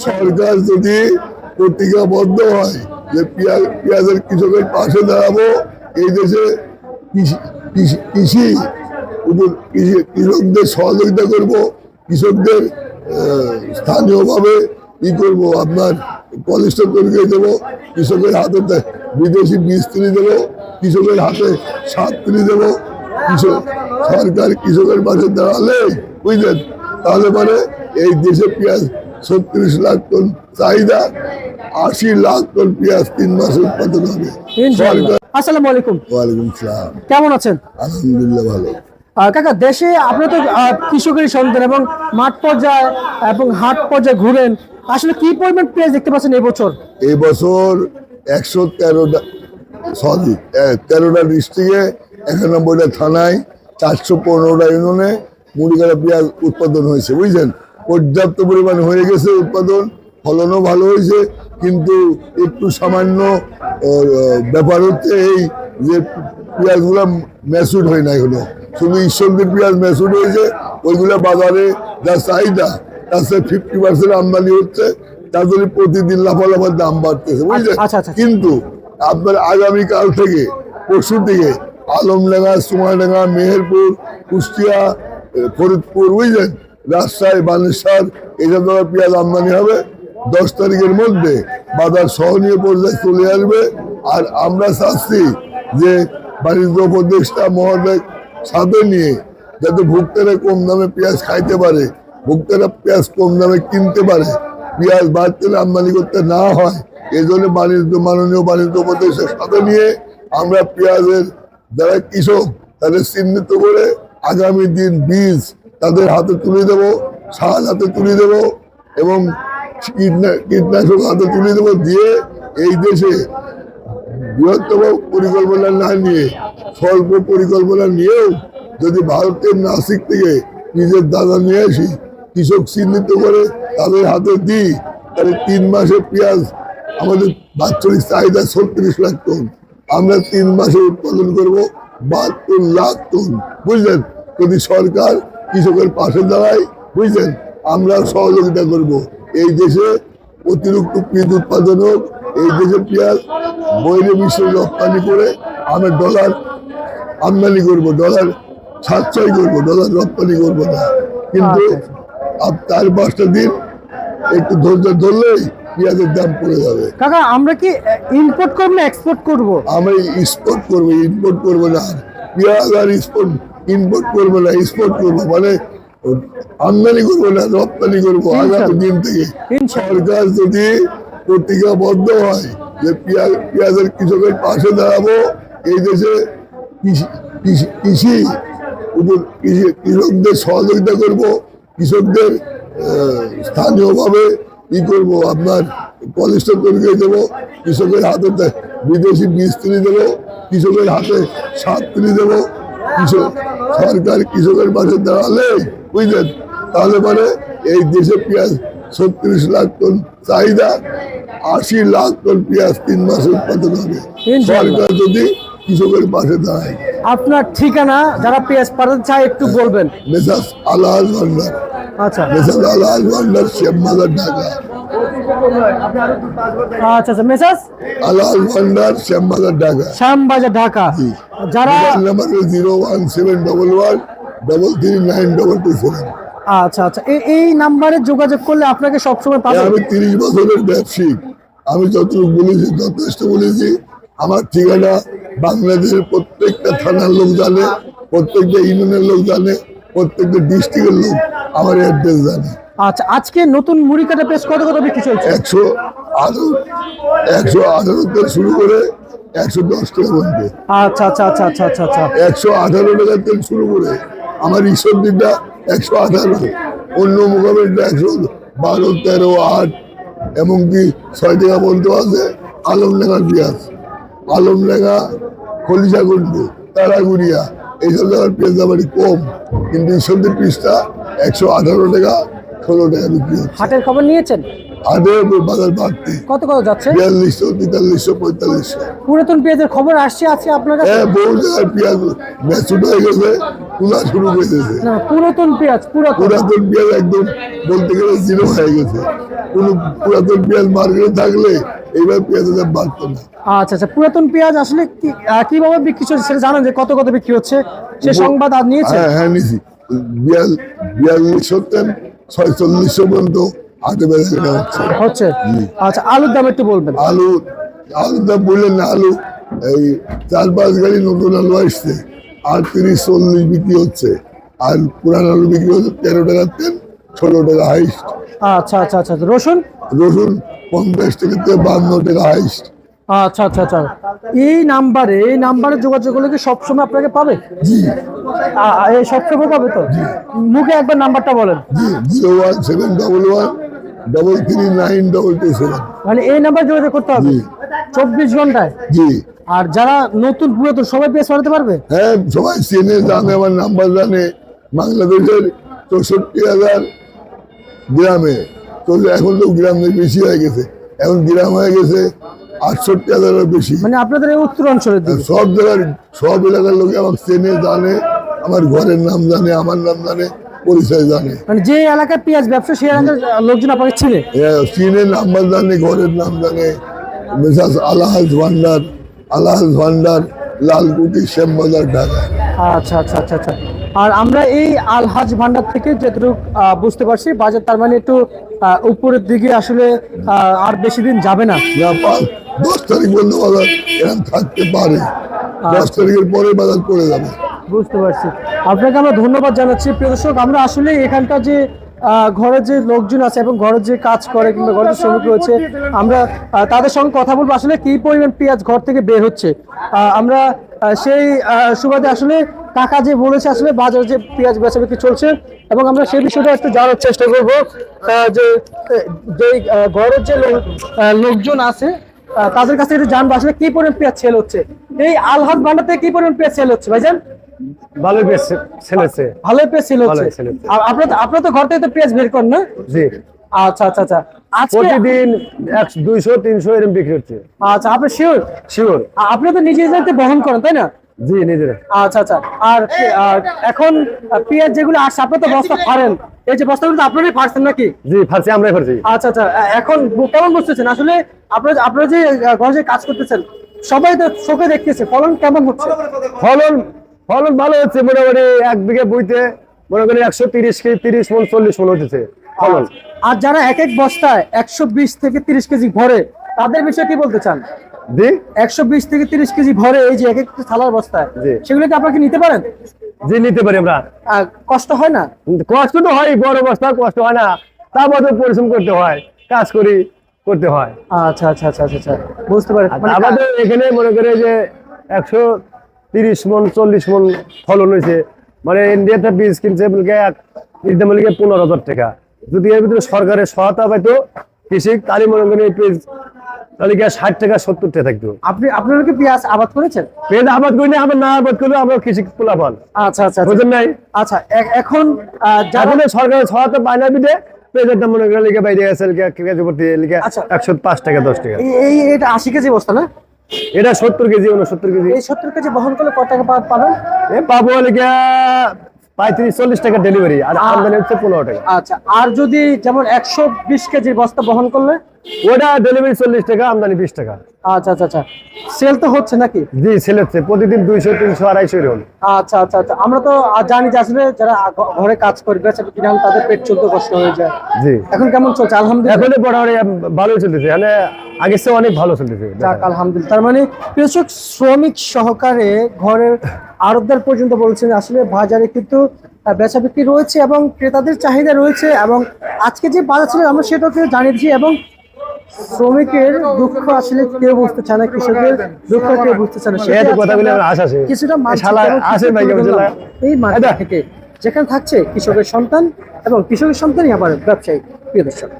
সরকার যদি প্রতিজ্ঞাবদ্ধ হয়, যে পেঁয়াজ, পেঁয়াজের কৃষকের পাশে দাঁড়াবো, এই দেশে কৃষি, কৃষি- কৃষকদের সহযোগিতা করব, কৃষকদের স্থানীয়ভাবে ই করব, আপনার পলিস্টার তৈরি দেবো, কৃষকের হাতে বিদেশি বীজ তুলে দেবো, কৃষকের হাতে সার তুলে দেবো, কৃষক, সরকার কৃষকের পাশে দাঁড়ালে, বুঝলেন? তাহলে মানে এই দেশে পেঁয়াজ ছত্রিশ লাখ টন চাহিদা আশি লাখ টন পেঁয়াজ তিন মাসে উৎপাদন হবে। আসসালামু আলাইকুম। ওয়ালাইকুম সালাম। কেমন আছেন? আলহামদুলিল্লাহ ভালো। কাকা দেশে আপনি তো কৃষকের সন্তান এবং মাঠ পর্যায়ে এবং হাট পর্যায়ে ঘুরেন। আসলে কি পরিমাণ পেঁয়াজ দেখতে পাচ্ছেন এবছর? এবছর একশো তেরোটা সরি তেরোটা ডিস্ট্রিক্টে একানব্বইটা থানায় চারশো পনেরোটা ইউনিয়নে মুড়িগাড়া পেঁয়াজ উৎপাদন হয়েছে বুঝছেন পর্যাপ্ত পরিমাণে হয়ে গেছে উৎপাদন ফলনও ভালো হয়েছে কিন্তু একটু সামান্য ব্যাপার হচ্ছে এই যে পেঁয়াজগুলো ম্যাচুড হয় না এখনও। শুধু ঈশ্বরদের পেঁয়াজ ম্যাচুড হয়েছে ওইগুলো বাজারে যা চাহিদা তার সাথে ফিফটি পার্সেন্ট আমদানি হচ্ছে তার জন্য প্রতিদিন লাফালাফার দাম বাড়তেছে বুঝলেন? আচ্ছা, আচ্ছা। কিন্তু আপনার আগামীকাল থেকে পরশু থেকে আলমডাঙ্গা সুমারডাঙ্গা মেহেরপুর কুষ্টিয়া ফরিদপুর বুঝলেন? রাজশাহী বানেশ্বর এইসব জায়গায় পেঁয়াজ আমদানি হবে। দশ তারিখের মধ্যে বাজার সহনীয় পর্যায়ে চলে আসবে। আর আমরা চাচ্ছি যে বাণিজ্য উপদেষ্টা মহোদয় সাথে নিয়ে যাতে ভুক্তারা কম দামে পেঁয়াজ খাইতে পারে, ভুক্তারা পেঁয়াজ কম দামে কিনতে পারে, পেঁয়াজ বাড়তে আমদানি করতে না হয় এই জন্য বাণিজ্য মাননীয় বাণিজ্য উপদেশের সাথে নিয়ে আমরা পেঁয়াজের যারা কৃষক তাদের চিহ্নিত করে আগামী দিন বীজ তাদের হাতে তুলে দেব সার হাতে তুলে দেব এবং কীটনাশক হাতে তুলে দেব দিয়ে এই দেশে বৃহত্তম পরিকল্পনা না নিয়ে, স্বল্প পরিকল্পনা নিয়েও যদি ভারতের নাসিক থেকে নিজের দাদা নিয়ে আসি, কৃষক চিহ্নিত করে তাদের হাতে দিই, তাহলে তিন মাসে পেঁয়াজ আমাদের বাৎসরিক চাহিদা ছত্রিশ লাখ টন। আমরা তিন মাসে উৎপাদন করব বাহাত্তর লাখ টন। বুঝলেন? যদি সরকার কৃষকের পাশে দাঁড়ায় বুঝলেন আমরা সহযোগিতা করব। এই দেশে অতিরিক্ত পেঁয়াজ উৎপাদন হোক এই দেশে পেঁয়াজ বৈরে বিশ্বে রপ্তানি করে আমরা ডলার আমদানি করব ডলার সাশ্রয় করব ডলার রপ্তানি করব না। কিন্তু আপ- চার পাঁচটা দিন একটু ধৈর্য ধরলেই পেঁয়াজের দাম পড়ে যাবে। কাকা আমরা কি ইম্পোর্ট করব না এক্সপোর্ট করব? আমরা এক্সপোর্ট করব ইম্পোর্ট করব না। পেঁয়াজ আর এক্সপোর্ট ইম্পোর্ট করব না এক্সপোর্ট করব মানে আমদানি করব না রপ্তানি করব আগামী দিন থেকে। সরকার যদি প্রতিজ্ঞাবদ্ধ হয় যে পেঁয়াজ পেঁয়াজের কৃষকের পাশে দাঁড়াবো এই দেশে কৃষি- কৃষি- কৃষি কৃষি- কৃষকদের সহযোগিতা করব কৃষকদের স্থানীয়ভাবে ই করব আপনার পলিস্টার তৈরি করে দেবো কৃষকের হাতে বিদেশি বীজ তুলে দেবো কৃষকের হাতে সার তুলে দেবো কৃষক সরকার কৃষকের পাশে দাঁড়ালে বুঝলেন? তাহলে পরে এই দেশে পেঁয়াজ ছত্রিশ লাখ টন চাহিদা আশি লাখ টন পেঁয়াজ তিন মাসে উৎপাদন হবে। সরকার যদি কৃষকের পাশে দাঁড়ায়। আপনার ঠিকানা যারা পেঁয়াজ পাঠাতে চায় একটু বলবেন। মেসাস আলাল ভান্ডার। আচ্ছা। মেসাস আলাল ভান্ডার শ্যামবাজার ঢাকা। আচ্ছা আচ্ছা মেসাজ আলাল ভান্ডার শ্যামবাজার ঢাকা। শ্যামবাজার ঢাকা। যারা number zero one seven double one double three nine double two seven. আচ্ছা আচ্ছা। এই নাম্বারে যোগাযোগ করলে আপনাকে সবসময় পাবেন। আমি তিরিশ বছরের ব্যবসায়িক আমি যতটুকু বলেছি যথেষ্ট বলেছি। আমার ঠিকানা বাংলাদেশের প্রত্যেকটা থানার লোক জানে প্রত্যেকটা ইউনিয়নের লোক জানে প্রত্যেকটা ডিস্ট্রিক্টের লোক আমার অ্যাড্রেস জানে। আচ্ছা আজকে নতুন মুড়ি কাটা পেঁয়াজ কত কত বিক্রি চলছে? একশো আঠারো একশো আঠারো থেকে শুরু করে একশো দশ টাকা পর্যন্ত। আচ্ছা আচ্ছা আচ্ছা আচ্ছা আচ্ছা আচ্ছা। একশো আঠারো টাকা থেকে শুরু করে আমার ঈশ্বর দিকটা একশো আঠারো অন্য মোকাবেলটা একশো বারো তেরো আট এমনকি ছয় টাকা পর্যন্ত আছে আলমডাঙ্গার পেঁয়াজ। আলমডাঙ্গা খলিশাকুণ্ড তারাগুড়িয়া এইসব জায়গার পেঁয়াজ দামারি কম কিন্তু ঈশ্বরদের পিসটা একশো আঠারো টাকা ষোলো টাকা বিক্রি হচ্ছে? হাটের খবর নিয়েছেন? বাজার বাড়তি। কত কত যাচ্ছে? বিয়াল্লিশশো তেতাল্লিশশো পঁয়তাল্লিশশো। পুরাতন পেঁয়াজের খবর আসছে আজকে আপনার কাছে? হ্যাঁ বহু জায়গায় পেঁয়াজ ম্যাচুট হয়ে গেছে তোলা শুরু করে দিয়েছে। না পুরাতন পেঁয়াজ পুরাতন। পুরাতন পেঁয়াজ একদম বলতে গেলে জিরো হয়ে গেছে। কোন পুরাতন পেঁয়াজ মার্কেটে থাকলে এইবার পেঁয়াজের দাম বাড়তো না। আচ্ছা আচ্ছা পুরাতন পেঁয়াজ আসলে কি- কীভাবে বিক্রি হচ্ছে সেটা জানেন যে কত কত বিক্রি হচ্ছে? সে সংবাদ আর নিয়েছে হ্যাঁ হ্যাঁ নিছি বিয়াল বিয়াল্লিশশো তেন ছয়চল্লিশশো পর্যন্ত হাটে বেচা হচ্ছে হচ্ছে? আচ্ছা আলুর দাম একটু বলবেন। আলু আলুর দাম বললেন না আলু এই চার পাঁচ গাড়ি নতুন আলু আসছে আর তিরিশ চল্লিশ বিক্রি হচ্ছে আর পুরান আলু বিক্রি হচ্ছে তেরো টাকা তেল ষোলো টাকা হাইস্ট। আচ্ছা আচ্ছা আচ্ছা আচ্ছা। রসুন? রসুন পঞ্চাশ টাকা থেকে বান্ন টাকা হাইস্ট। আচ্ছা আচ্ছা আচ্ছা। এই নাম্বারে এই নাম্বারে যোগাযোগ করলে কি সবসময় আপনাকে পাবে? এই সবসময় পাবে তো? মুখে একবার নাম্বারটা বলেন। জি zero one seven double one double three nine double two seven. মানে এই নাম্বার যোগাযোগ করতে হবে? চব্বিশ ঘন্টায়? জি। আর যারা নতুন পুরাতন সবাই পেয়ে বাড়াতে পারবে? হ্যাঁ সবাই চেনে জানে আমার নাম্বার জানে। বাংলাদেশের চৌষট্টি হাজার গ্রামে। তো এখন তো গ্রামে বেশি হয়ে গেছে। এখন গ্রাম হয়ে গেছে আটষট্টি হাজারের বেশি। মানে আপনাদের এই উত্তর অঞ্চলের দিকে? সব জায়গার সব এলাকার লোক আমাকে চেনে জানে আমার ঘরের নাম জানে আমার নাম জানে পরিচয় জানে। মানে যে এলাকায় পেঁয়াজ ব্যবসা সেই এলাকার লোকজন আপনাকে চিনে? চিনে নাম্বার জানে ঘরের নাম জানে। মেসাজ আলাহাজ ভান্ডার আলাহাজ ভান্ডার লালকুটি শ্যামবাজার ঢাকা। আচ্ছা আচ্ছা আচ্ছা আচ্ছা। আর আমরা এই আলহাজ ভান্ডার থেকে যতটুকু বুঝতে পারছি বাজার তার মানে একটু উপরের দিকে আসলে আর বেশি দিন যাবে না। দশ তারিখ পর্যন্ত বাজার এরকম থাকতে পারে। দশ তারিখের পরে বাজার করে যাবে। বুঝতে পারছি। আপনাকে আমরা ধন্যবাদ জানাচ্ছি প্রিয় দর্শক। আমরা আসলে এখানকার যে ঘরের যে লোকজন আছে এবং ঘরের যে কাজ করে কিংবা ঘরের শ্রমিক রয়েছে আমরা তাদের সঙ্গে কথা বলব। আসলে কি পরিমাণ পেঁয়াজ ঘর থেকে বের হচ্ছে? আমরা সেই সুবাদে আসলে কাকা যে বলেছে আসলে বাজারে যে পেঁয়াজ বেচা বিক্রি চলছে এবং আমরা সেই বিষয়টা একটু জানার চেষ্টা করব। যে ঘরের যে লোকজন আছে তাদের কাছে একটু জানব আসলে কি পরিমাণ পেঁয়াজ সেল হচ্ছে? এই আলহাজ ভান্ডার থেকে কি পরিমাণ পেঁয়াজ সেল হচ্ছে ভাইজান? পেঁয়াজ সেল হচ্ছে। হচ্ছে। আপনার তো- আপনার তো ঘর থেকে তো পেঁয়াজ বের করেন না? জি। আচ্ছা আচ্ছা আচ্ছা। প্রতিদিন দুইশো তিনশো এরকম বিক্রি হচ্ছে। আচ্ছা আপনি শিওর শিওর আপনি তো নিজে বহন করেন তাই না? জি নিজের। আচ্ছা আচ্ছা। আর আর এখন পেঁয়াজ যেগুলো আসছে আপনি তো বস্তা ফাড়েন এই যে বস্তাগুলো তো আপনারাই ফাড়ছেন নাকি? জি ফার্সি আমরাই ফার্সি আচ্ছা আচ্ছা এখন কেমন বুঝতেছেন? আসলে আপনারা আপনারা যে ঘরে কাজ করতেছেন সবাই তো চোখে দেখতেছে ফলন কেমন হচ্ছে? ফলন ফলন ভালো হচ্ছে মোটামুটি এক বিঘে বইতে মনে একশো তিরিশ কেজি তিরিশ মন চল্লিশ মন হচ্ছে ফলন। আর যারা এক এক বস্তায় একশো বিশ থেকে তিরিশ কেজি ভরে তাদের বিষয়ে কি বলতে চান? একশো বিশ থেকে তিরিশ কেজি ভরে এই যে এক এক থালার বস্তায়। সেগুলো কি আপনাকে নিতে পারেন? নিতে পারি আমরা। কষ্ট হয় না? কষ্ট তো হয় বড় অবস্থা কষ্ট হয় না। তারপর তো পরিশ্রম করতে হয় কাজ করি করতে হয়। আচ্ছা আচ্ছা আচ্ছা আচ্ছা আচ্ছা। বুঝতে পারি আমাদের এখানে মনে করে যে একশো তিরিশ মন চল্লিশ মন ফলন হয়েছে। মানে ইন্ডিয়াতে বীজ কিনছে বলকে এক বীজ বলকে পনেরো হাজার টাকা। যদি এর ভিতরে সরকারের সহায়তা পাইতো কৃষি তাহলে মনে করেন এই তাহলে আর ষাট টাকা সত্তর টাকা থাকতো। আপনি আপনারা কি পেঁয়াজ আবাদ করেছেন? পেঁয়াজ আবাদ করি না আমরা না আবাদ করলে আমরা কৃষি পোলাপান আচ্ছা আচ্ছা আচ্ছা। বুঝলেন নাই? আচ্ছা এখন এখন সরকারের সহায়তা পায় না বিদে। পেঁয়াজের দাম মনে করেন লিখে বাইরে গেছে কেজি প্রতি লিখে আচ্ছা। একশো পাঁচ টাকা দশ টাকা। এই- এটা আশি কেজি বস্তা না? এটা সত্তর কেজি উনসত্তর কেজি। এই সত্তর কেজি বহন করলে কত টাকা পা- পাবেন? এ পাবো লিখে পঁয়ত্রিশ চল্লিশ টাকা ডেলিভারি আর আমদানি হচ্ছে পনেরো টাকা। আচ্ছা আর যদি যেমন একশো বিশ কেজির বস্তা বহন করলে? ওটা ডেলিভারি চল্লিশ টাকা আমদানি বিশ টাকা। আচ্ছা আচ্ছা আচ্ছা। সেল তো হচ্ছে নাকি? জি সেল হচ্ছে। প্রতিদিন দুইশো তিনশো আড়াইশো এরকম। আচ্ছা আচ্ছা আচ্ছা। আমরা তো জানি যে আসলে যারা ঘরে কাজ করে বেচা বিক্রি হলে তাদের পেট চলতে কষ্ট হয়ে যায়। জি। এখন কেমন চলছে? আলহামদুলিল্লাহ। এখন ভালোই চলতেছে। মানে চেয়ে অনেক ভালো চলতেছে। আলহামদুলিল্লাহ। তার মানে কৃষক শ্রমিক সহকারে ঘরের আড়তদার পর্যন্ত বলছেন আসলে বাজারে কিন্তু বেচা বিক্রি রয়েছে এবং ক্রেতাদের চাহিদা রয়েছে এবং আজকে যে বাজার ছিল আমরা সেটাকে জানিয়েছি এবং শ্রমিকের দুঃখ আসলে কেউ বুঝতে চায় না কৃষকের দুঃখ কেউ বুঝতে চায় না। আমরা আমার আশা আছে। কিছুটা আসে ভাই, এই মাঠ থেকে যেখানে থাকছে কৃষকের সন্তান এবং কৃষকের সন্তানই আবার ব্যবসায়ী। প্রিয় দর্শক।